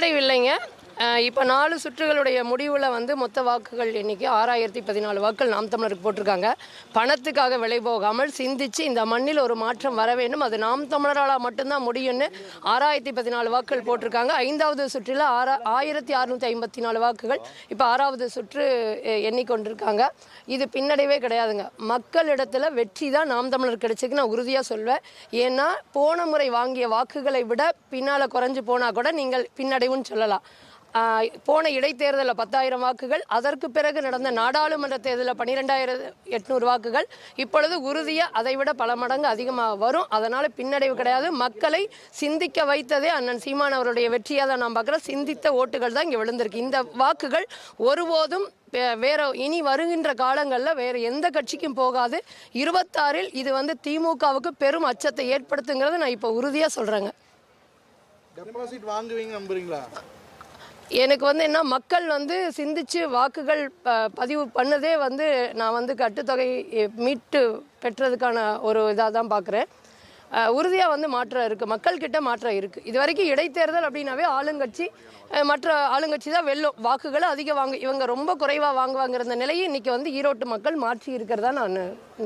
பின்னடைவு இல்லைங்க இப்போ நாலு சுற்றுகளுடைய முடிவில் வந்து மொத்த வாக்குகள் எண்ணிக்கை ஆறாயிரத்தி பதினாலு வாக்குகள் நாம் தமிழருக்கு போட்டிருக்காங்க. பணத்துக்காக விலை போகாமல் சிந்திச்சு இந்த மண்ணில் ஒரு மாற்றம் வர வேண்டும். அது நாம் தமிழரால் மட்டும்தான் முடியும்னு ஆறாயிரத்தி பதினாலு வாக்குகள் போட்டிருக்காங்க. ஐந்தாவது சுற்றில் ஆறா ஆயிரத்தி அறுநூற்றி ஐம்பத்தி நாலு வாக்குகள் இப்போ ஆறாவது சுற்று எண்ணிக்கொண்டிருக்காங்க. இது பின்னடைவே கிடையாதுங்க. மக்களிடத்தில் வெற்றி தான் நாம் தமிழர் கிடைச்சிருக்கு நான் உறுதியாக சொல்வேன். ஏன்னா போன முறை வாங்கிய வாக்குகளை விட பின்னால் குறைஞ்சு போனால் கூட நீங்கள் பின்னடைவுன்னு சொல்லலாம். போன இடைத்தேர்தலில் பத்தாயிரம் வாக்குகள் அதற்கு பிறகு நடந்த நாடாளுமன்ற தேர்தலில் பன்னிரெண்டாயிரம் எட்நூறு வாக்குகள். இப்பொழுது உறுதியாக அதை விட பல மடங்கு அதிகமாக வரும். அதனால் பின்னடைவு கிடையாது. மக்களை சிந்திக்க வைத்ததே அண்ணன் சீமான் அவருடைய வெற்றியாக தான் நான் பார்க்குறேன். சிந்தித்த ஓட்டுகள் தான் இங்கே விழுந்திருக்கு. இந்த வாக்குகள் ஒருபோதும் வேற இனி வருகின்ற காலங்களில் வேறு எந்த கட்சிக்கும் போகாது. இருபத்தாறில் இது வந்து திமுகவுக்கு பெரும் அச்சத்தை ஏற்படுத்துங்கிறத நான் இப்போ உறுதியாக சொல்கிறேங்க டெபாசிட் வாங்குவீங்க நம்புறீங்களா? எனக்கு வந்து என்ன மக்கள் வந்து சிந்திச்சு வாக்குகள் ப பதிவு பண்ணதே வந்து நான் வந்து கட்டுத்தொகை மீட்டு பெற்றதுக்கான ஒரு இதாக தான் பார்க்குறேன் உறுதியாக வந்து மாற்றம் இருக்குது மக்கள்கிட்ட மாற்றம் இருக்குது இது வரைக்கும் இடைத்தேர்தல் அப்படின்னாவே ஆளுங்கட்சி மற்ற ஆளுங்கட்சி தான் வெல்லும். வாக்குகளை அதிகம் வாங்க இவங்க ரொம்ப குறைவாக வாங்குவாங்கிற இந்த நிலையை இன்னைக்கு வந்து ஈரோட்டு மக்கள் மாற்றி இருக்கிறதா நான்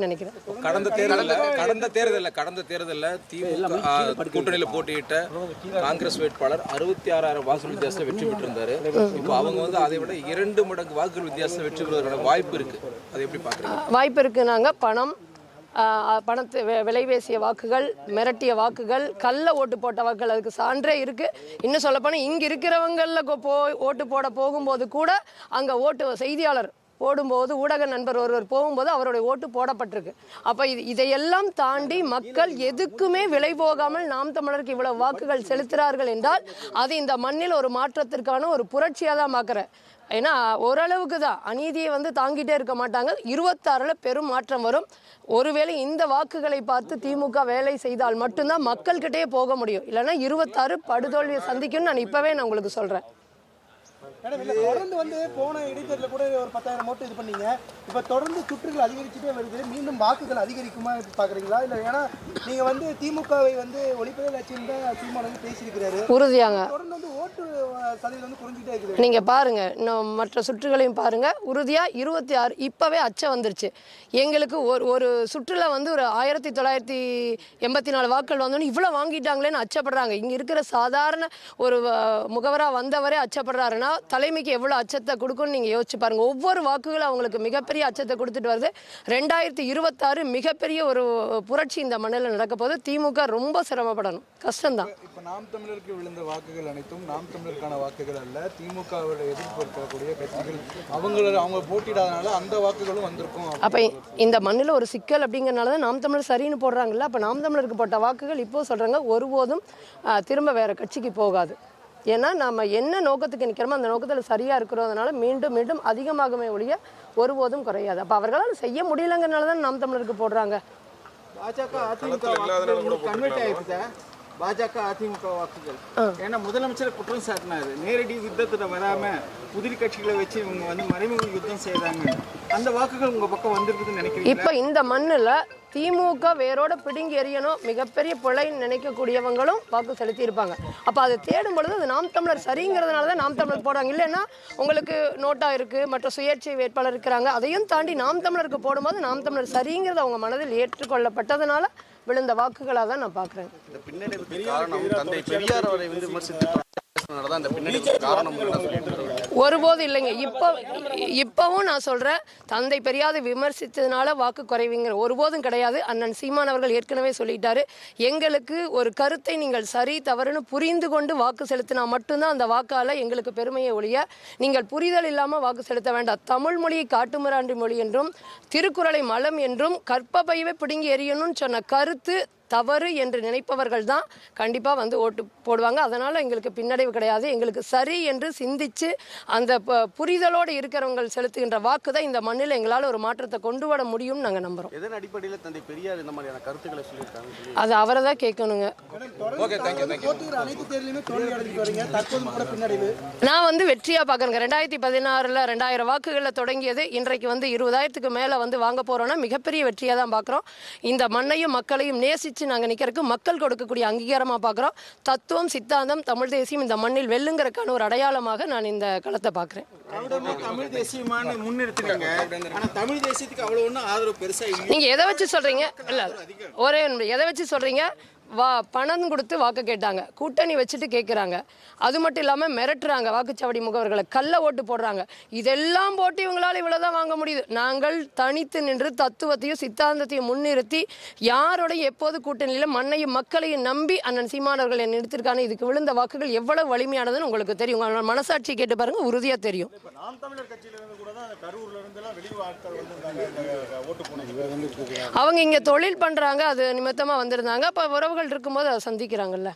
நினைக்கிறேன். கடந்த தேர்தலில் கடந்த தேர்தலில். கடந்த தேர்தலில் திமுக கூட்டணியில் போட்டியிட்ட காங்கிரஸ் வேட்பாளர் அறுபத்தி ஆறாயிரம் வாக்குகள் வித்தியாசத்தை வெற்றி பெற்றிருந்தாரு. இப்போ அவங்க வந்து அதை விட இரண்டு மடங்கு வாக்குகள் வித்தியாசத்தை வெற்றி பெறுவதற்கான வாய்ப்பு இருக்கு. அதை எப்படி பாக்குறீங்க வாய்ப்பு இருக்குனாங்க பணம் பணத்தை வி- வாக்குகள் மிரட்டிய வாக்குகள் கள்ள ஓட்டு போட்ட வாக்குகள் அதுக்கு சான்றே இருக்கு. இன்னும் சொல்லப்போனால் இங்கே இருக்கிறவங்களில் போய் ஓட்டு போட போகும்போது கூட அங்கே ஓட்டு செய்தியாளர் போடும்போது ஊடக நண்பர் ஒருவர் போகும்போது அவருடைய ஓட்டு போடப்பட்டிருக்கு. அப்போ இது இதையெல்லாம் தாண்டி மக்கள் எதுக்குமே விலை போகாமல் நாம் தமிழருக்கு இவ்வளவு வாக்குகள் செலுத்துகிறார்கள் என்றால் அது இந்த மண்ணில் ஒரு மாற்றத்திற்கான ஒரு புரட்சியாக தான் பார்க்குறேன் ஏன்னா ஓரளவுக்கு தான் அநீதியை வந்து தாங்கிட்டே இருக்க மாட்டாங்க. இருபத்தாறில் பெரும் மாற்றம் வரும். ஒருவேளை இந்த வாக்குகளை பார்த்து திமுக வேலை செய்தால் மட்டும்தான் மக்கள்கிட்டயே போக முடியும். இல்லைன்னா இருபத்தாறு படுதோல்வியை சந்திக்கும்னு நான் இப்போவே நான் உங்களுக்கு சொல்கிறேன் மேடம் இல்ல தொடர்ந்து வந்து போன இடைத்தேர்தலில் கூட ஒரு பத்தாயிரம் ஓட்டு இது பண்ணீங்க. இப்போ தொடர்ந்து சுற்றுகள் அதிகரிச்சுட்டே வருது. மீண்டும் வாக்குகள் அதிகரிக்குமா பாக்குறீங்களா? இல்ல ஏன்னா நீங்க வந்து திமுகவை வந்து ஒளிப்பதே லட்சியம் தான் சீமான் வந்து பேசியிருக்கிறாரு. உறுதியாங்க. தொடர்ந்து வந்து ஓட்டு சதவீதம் வந்து குறைஞ்சிட்டே இருக்குது. நீங்கள் பாருங்க இன்னும் மற்ற சுற்றுகளையும் பாருங்க. உறுதியாக இருபத்தி ஆறு இப்போவே அச்சம் வந்துருச்சு. எங்களுக்கு ஒரு ஒரு சுற்றுல வந்து ஒரு ஆயிரத்தி தொள்ளாயிரத்தி எண்பத்தி நாலு வாக்குகள் வந்தோன்னு இவ்வளோ வாங்கிட்டாங்களேன்னு அச்சப்படுறாங்க. இங்கே இருக்கிற சாதாரண ஒரு முகவராக வந்தவரே அச்சப்படுறாருன்னா தலைமைக்கு எவ்வளோ அச்சத்தை கொடுக்கும்னு நீங்கள் யோசிச்சு பாருங்க. ஒவ்வொரு வாக்குகளும் அவங்களுக்கு மிகப்பெரிய அச்சத்தை கொடுத்துட்டு வருது. ரெண்டாயிரத்தி இருபத்தாறு மிகப்பெரிய ஒரு புரட்சி இந்த மண்ணில் நடக்க போது திமுக ரொம்ப சிரமப்படணும். கஷ்டம்தான். இப்போ நாம் தமிழருக்கு விழுந்த வாக்குகள் அனைத்தும் நாம் தமிழருக்கான வாக்குகள் அல்ல. திமுகவோட எதிர்ப்பு இருக்கக்கூடிய கட்சிகள் அவங்கள அவங்க போட்டியிடாதனால அந்த வாக்குகளும் வந்திருக்கும் அப்போ இந்த மண்ணில் ஒரு சிக்கல் அப்படிங்கறனால தான் நாம் தமிழர் சரின்னு போடுறாங்கல்ல. அப்போ நாம் தமிழருக்கு போட்ட வாக்குகள் இப்போ சொல்கிறாங்க ஒருபோதும் திரும்ப வேறு கட்சிக்கு போகாது. ஏன்னா நம்ம என்ன நோக்கத்துக்கு நிற்கிறோமோ அந்த நோக்கத்தில் சரியாக இருக்கிறதுனால மீண்டும் மீண்டும் அதிகமாகவே ஒழிய ஒருபோதும் குறையாது. அப்போ அவர்களால் செய்ய முடியலங்கிறனால தான் நாம் தமிழருக்கு போடுறாங்க. பாஜக அதிமுக பாஜக அதிமுக வாக்குகள். ஏன்னா முதலமைச்சர் குற்றம் சாட்டினாரு. நேரடி யுத்தத்துல வராம புதிரி கட்சிகளை வச்சு இவங்க வந்து மறைமுக யுத்தம் செய்யறாங்க அந்த வாக்குகள் உங்க பக்கம் வந்திருக்குதுன்னு நினைக்கிறீங்க இப்போ இந்த மண்ணில் திமுக வேரோட பிடுங்கி எறியணும் மிகப்பெரிய பிழை நினைக்கக்கூடியவங்களும் வாக்கு செலுத்தியிருப்பாங்க. அப்போ அதை தேடும் பொழுது அது நாம் தமிழர் சரிங்கிறதுனால தான் நாம் தமிழர் போடுறாங்க இல்லைன்னா உங்களுக்கு நோட்டா இருக்குது மற்ற சுயேட்சை வேட்பாளர் இருக்கிறாங்க அதையும் தாண்டி நாம் தமிழருக்கு போடும்போது நாம் தமிழர் சரிங்கிறது அவங்க மனதில் ஏற்றுக்கொள்ளப்பட்டதுனால விழுந்த வாக்குகளாக தான் நான் பார்க்குறேன் ஒருபோதும் இல்லைங்க. இப்போ இப்போவும் நான் சொல்கிறேன் தந்தை பெரியாரை விமர்சித்ததுனால வாக்கு குறைவிங்கிற ஒருபோதும் கிடையாது. அண்ணன் சீமான் அவர்கள் ஏற்கனவே சொல்லிட்டாரு. எங்களுக்கு ஒரு கருத்தை நீங்கள் சரி தவறுன்னு புரிந்து கொண்டு வாக்கு செலுத்தினா மட்டும்தான் அந்த வாக்கால் எங்களுக்கு பெருமையை ஒழிய நீங்கள் புரிதல் இல்லாமல் வாக்கு செலுத்த வேண்டாம். தமிழ் மொழியை காட்டுமிராண்டி மொழி என்றும் திருக்குறளை மலம் என்றும் கற்பப்பையவே பிடுங்கி எறியணும்னு சொன்ன கருத்து தவறு என்று நினைப்பவர்கள் தான் கண்டிப்பாக வந்து ஓட்டு போடுவாங்க. அதனால் எங்களுக்கு பின்னடைவு கிடையாது. எங்களுக்கு சரி என்று சிந்திச்சு அந்த புரிதலோடு இருக்கிறவங்க செலுத்துகின்ற வாக்கு தான் இந்த மண்ணில் எங்களால் ஒரு மாற்றத்தை கொண்டு வர முடியும்னு நாங்கள் நம்புகிறோம் எதன் அடிப்படையில் தந்தை பெரியார் இந்த மாதிரியான கருத்துக்களை சொல்லியிருக்காங்க சொல்லி அது அவரை தான் கேட்கணுங்க. நான் வந்து வெற்றியாக பார்க்குறேங்க. ரெண்டாயிரத்தி பதினாறில் ரெண்டாயிரம் வாக்குகளில் தொடங்கியது. இன்றைக்கு வந்து இருபதாயிரத்துக்கு மேலே வந்து வாங்க போகிறோன்னா மிகப்பெரிய வெற்றியாக தான் பார்க்குறோம். இந்த மண்ணையும் மக்களையும் நேசித்து ஜெயிச்சு நாங்கள் நிற்கிறதுக்கு மக்கள் கொடுக்கக்கூடிய அங்கீகாரமாக பார்க்குறோம். தத்துவம் சித்தாந்தம் தமிழ் தேசியம் இந்த மண்ணில் வெல்லுங்கிறதுக்கான ஒரு அடையாளமாக நான் இந்த களத்தை பார்க்குறேன். திராவிடமே தமிழ் தேசியமான முன்னிறுத்துறீங்க ஆனா தமிழ் தேசியத்துக்கு அவ்வளவு ஒன்றும் ஆதரவு பெருசா இல்லை. நீங்க எதை வச்சு சொல்றீங்க? இல்ல ஒரே. எதை வச்சு சொல்றீங்க? வா பணம் கொடுத்து வாக்கு கேட்டாங்க. கூட்டணி வச்சுட்டு கேட்குறாங்க அது மட்டும் இல்லாமல் மிரட்டுறாங்க வாக்குச்சாவடி முகவர்களை. கள்ள ஓட்டு போடுறாங்க. இதெல்லாம் போட்டு இவங்களால இவ்வளோதான் வாங்க முடியுது. நாங்கள் தனித்து நின்று தத்துவத்தையும் சித்தாந்தத்தையும் முன்னிறுத்தி யாரோட எப்போது கூட்டணியில் மண்ணையும் மக்களையும் நம்பி அண்ணன் சீமானவர்கள் என்னை நிறுத்திருக்காங்க இதுக்கு விழுந்த வாக்குகள் எவ்வளவு வலிமையானதுன்னு உங்களுக்கு தெரியும். உங்களோட மனசாட்சி கேட்டு பாருங்க உறுதியாக தெரியும். நாம் தமிழர் கட்சியில இருந்து கூட தான் கரூர்ல இருந்து எல்லாம் வெளி ஆட்கள் வந்திருந்தாங்க இந்த ஓட்டு போனது அவங்க இங்கே தொழில் பண்ணுறாங்க அது நிமித்தமாக வந்திருந்தாங்க. அப்போ உறவுகள் இருக்கும்போது அதை சந்திக்கிறாங்கல்ல